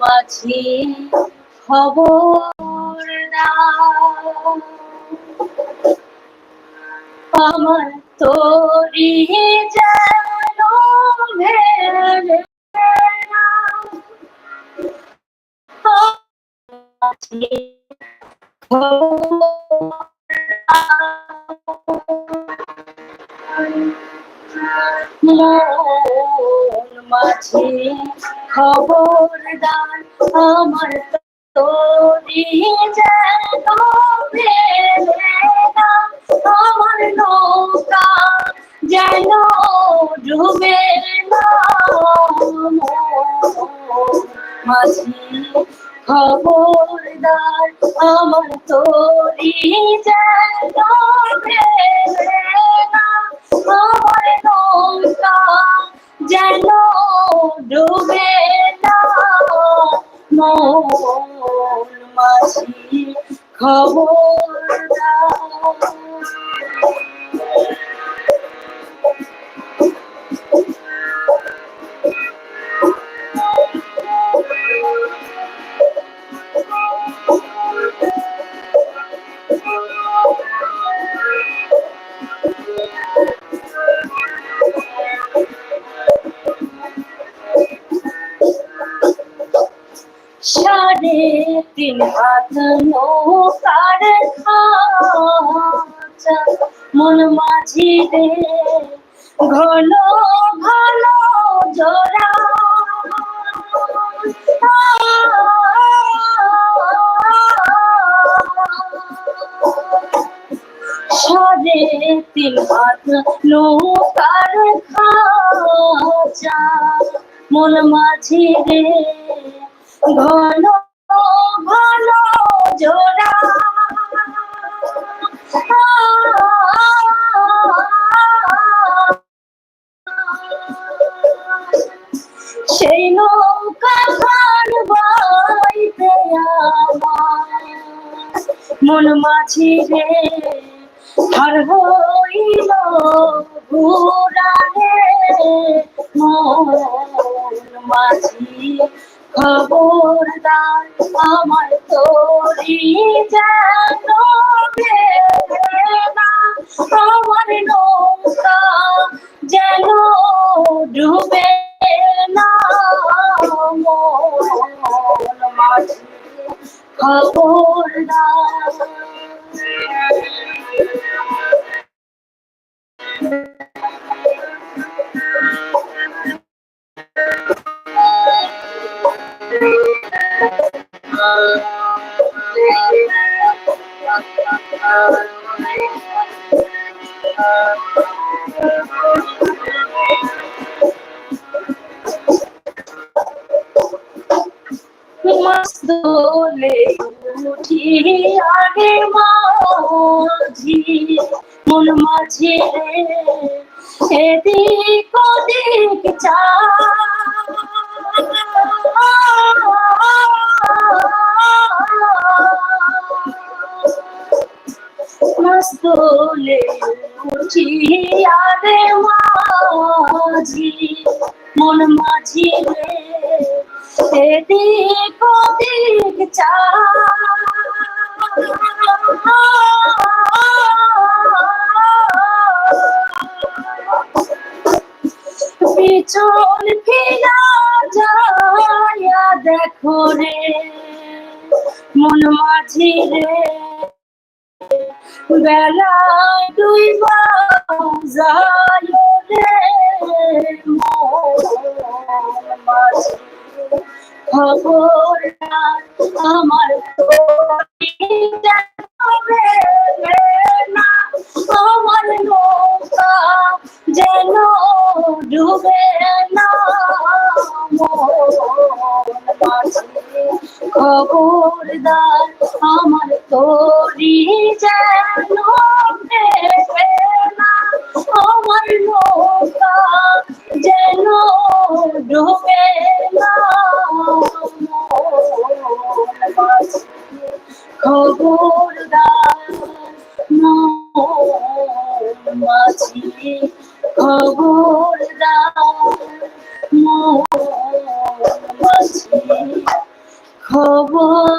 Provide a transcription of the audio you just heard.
মাঝে খবর আমার তোরে যেন ভেবে খবর মন মাঝে খবরদার আমার তোরি যেন আমার নৌকা যেন ডুবে না। মাঝি খবরদার আমার তোরি যেন আমার যেন ডুবে না মন মাঝি খবরদার সাড়ে তিন নৌকার মন মাঝি রে। ঘন ঘন জোড়া। সাড়ে তিন হাত নৌকার খাঁচা, মন মাঝি রে। ঘন ঘন জোড়া। সেই নৌকা খান বাইতে মন মাঝি রে আর হইল ঘুরানে মন মাঝি খবরদার আমার তোরি যেন আমার নৌকা যেন ডুবে না খবরদার মস্তলে উঠি আগে মাঝি মন মাঝে। এদিক ওদিক চা আগে মাঝি মন মাঝি রে এদিক ওদিক চা পিছন ফিরা যায়া দেখো রে মন মাঝি রে বেলা দুই যায় খবর আমার না আমার নৌকা যেন ডুবে না খবরদার আমার তোরি ডুবে খবরদার মাঝি খবরদার মাঝি খবরদার